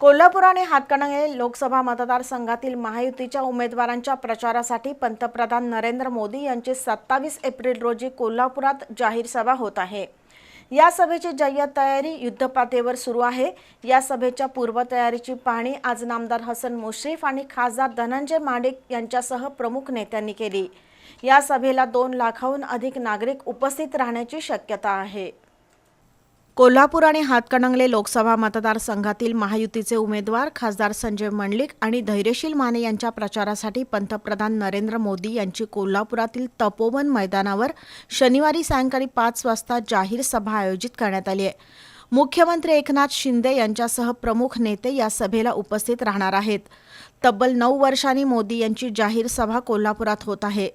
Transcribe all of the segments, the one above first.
कोल्हापूर आणि हातकणंगले लोकसभा मतदारसंघातील महायुतीच्या उमेदवारांच्या प्रचारासाठी पंतप्रधान नरेंद्र मोदी यांची सत्तावीस एप्रिल रोजी कोल्हापुरात जाहीर सभा होत आहे. या सभेची जय्यत तयारी युद्धपातळीवर सुरू आहे. या सभेच्या पूर्वतयारीची पाहणी आज नामदार हसन मुश्रीफ आणि खासदार धनंजय मांडे यांच्यासह प्रमुख नेत्यांनी केली. या सभेला दोन लाखाहून अधिक नागरिक उपस्थित राहण्याची शक्यता आहे. कोल्हापूर आणि हातकणंगले लोकसभा मतदारसंघातील महायुतीचे उमेदवार खासदार संजय मंडलिक आणि धैर्यशील माने यांच्या प्रचारासाठी पंतप्रधान नरेंद्र मोदी यांची कोल्हापुरातील तपोवन मैदानावर शनिवारी सायंकाळी पाच वाजता जाहीर सभा आयोजित करण्यात आली आहे. मुख्यमंत्री एकनाथ शिंदे यांच्यासह प्रमुख नेते या सभेला उपस्थित राहणार आहेत. तब्बल नऊ वर्षांनी मोदी यांची जाहीर सभा कोल्हापुरात होत आहे.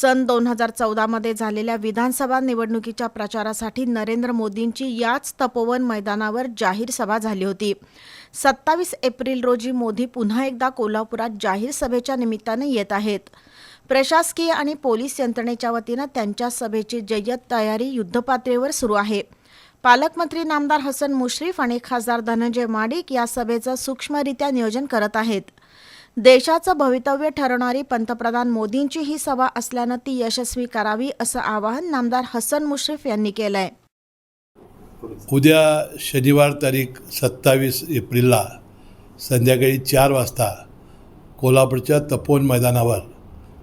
सन दोन हजार चौदामध्ये झालेल्या विधानसभा निवडणुकीच्या प्रचारासाठी नरेंद्र मोदींची याच तपोवन मैदानावर जाहीर सभा झाली होती. सत्तावीस एप्रिल रोजी मोदी पुन्हा एकदा कोल्हापुरात जाहीर सभेच्या निमित्ताने येत आहेत. प्रशासकीय आणि पोलीस यंत्रणेच्या वतीनं त्यांच्या सभेची जय्यत तयारी युद्धपातळीवर सुरू आहे. पालकमंत्री नामदार हसन मुश्रीफ आणि खासदार धनंजय माडिक या सभेचं सूक्ष्मरित्या नियोजन करत आहेत. देशाचं भवितव्य ठरवणारी पंतप्रधान मोदींची ही सभा असल्यानं ती यशस्वी करावी असं आवाहन नामदार हसन मुश्रीफ यांनी केलंय. उद्या शनिवार तारीख सत्तावीस एप्रिलला संध्याकाळी चार वाजता कोल्हापूरच्या तपोवन मैदानावर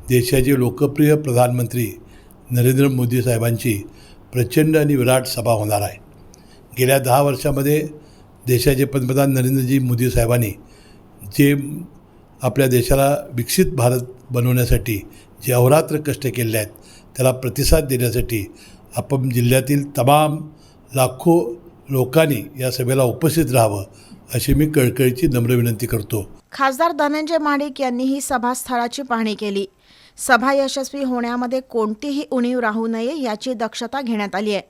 देशाचे लोकप्रिय प्रधानमंत्री नरेंद्र मोदी साहेबांची प्रचंड आणि विराट सभा होणार आहे. गेल्या दहा वर्षामध्ये देशाचे पंतप्रधान नरेंद्रजी मोदी साहेबांनी जे आपल्या देशाला विकसित भारत बनवण्यासाठी जे अहोरात्र कष्ट केले आहेत त्याला प्रतिसाद देण्यासाठी आपण जिल्ह्यातील तमाम लाखो लोकांनी या सभेला उपस्थित राहावं अशी मी कळकळीची नम्र विनंती करतो. खासदार धनंजय माणिक यांनी ही सभास्थळाची पाहणी केली. सभा यशस्वी होण्यामध्ये कोणतीही उणीव राहू नये याची दक्षता घेण्यात आली आहे.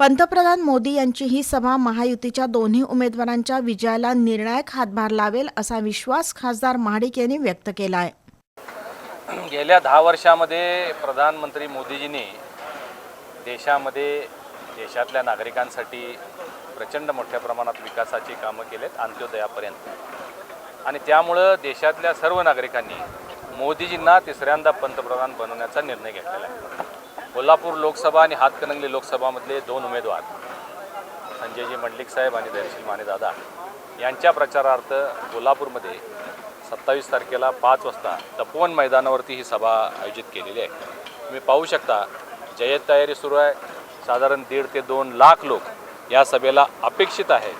पंतप्रधान मोदी यांची ही सभा महायुतीच्या दोन्ही उमेदवारांच्या विजयाला निर्णायक हातभार लावेल असा विश्वास खासदार महाडिक यांनी व्यक्त केला आहे गेल्या दहा वर्षामध्ये प्रधानमंत्री मोदीजींनी देशामध्ये देशातल्या नागरिकांसाठी प्रचंड मोठ्या प्रमाणात विकासाची कामं केलेत अंत्योदयापर्यंत. आणि त्यामुळं देशातल्या सर्व नागरिकांनी मोदीजींना तिसऱ्यांदा पंतप्रधान बनवण्याचा निर्णय घेतलेला आहे. कोल्हापूर लोकसभा आणि हातकणंगले लोकसभामधले दोन उमेदवार संजयजी मंडलिक साहेब आणि धैर्यशील मानेदादा यांच्या प्रचारार्थ कोल्हापूरमध्ये सत्तावीस तारखेला पाच वाजता तपोवन मैदानावरती ही सभा आयोजित केलेली आहे. तुम्ही पाहू शकता जय्यत तयारी सुरू आहे. साधारण दीड ते दोन लाख लोक या सभेला अपेक्षित आहे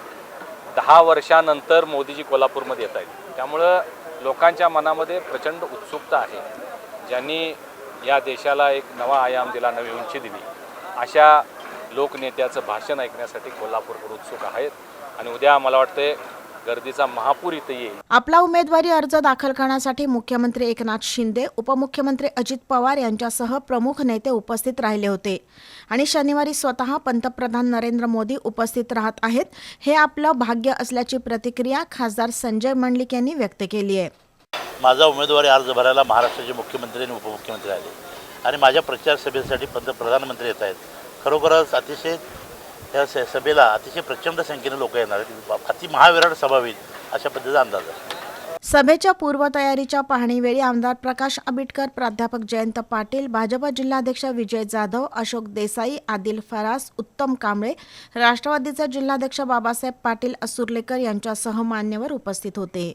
दहा वर्षानंतर मोदीजी कोल्हापूरमध्ये येत आहेत. त्यामुळं लोकांच्या मनामध्ये प्रचंड उत्सुकता आहे. ज्यांनी या देशाला एक नवा आयाम दिला नवी उंची दिली. अशा लोकनेत्याचं भाषण ऐकण्यासाठी कोल्हापूरकर उत्सुक आहेत आणि उद्या मला वाटते गर्दीचा महापूर इथे येईल. आपला उमेदवारी अर्ज दाखल करण्यासाठी मुख्यमंत्री एकनाथ शिंदे उपमुख्यमंत्री अजित पवार यांच्यासह प्रमुख नेते उपस्थित राहिले होते. आणि शनिवारी स्वतः पंतप्रधान नरेंद्र मोदी उपस्थित राहत आहेत हे आपलं भाग्य असल्याची प्रतिक्रिया खासदार संजय मंडलिक यांनी व्यक्त केली आहे. माझा उमेदवारी अर्ज भरायला महाराष्ट्राचे मुख्यमंत्री आणि उपमुख्यमंत्री आले. आणि माझ्या प्रचार सभेसाठी पंत प्रधानमंत्री येत आहेत. खरोखरच अतिशय या स सभेला अतिशय प्रचंड संख्येने लोक येणार आहेत. अति महाविराट सभा होईल अशा पद्धतीचा अंदाज आहे. सभेच्या पूर्वतयारीच्या पाहणीवेळी आमदार प्रकाश आंबेडकर प्राध्यापक जयंत पाटील भाजप जिल्हाध्यक्ष विजय जाधव अशोक देसाई आदिल फरास उत्तम कांबळे राष्ट्रवादीचे जिल्हाध्यक्ष बाबासाहेब पाटील असुर्लेकर यांच्यासह मान्यवर उपस्थित होते.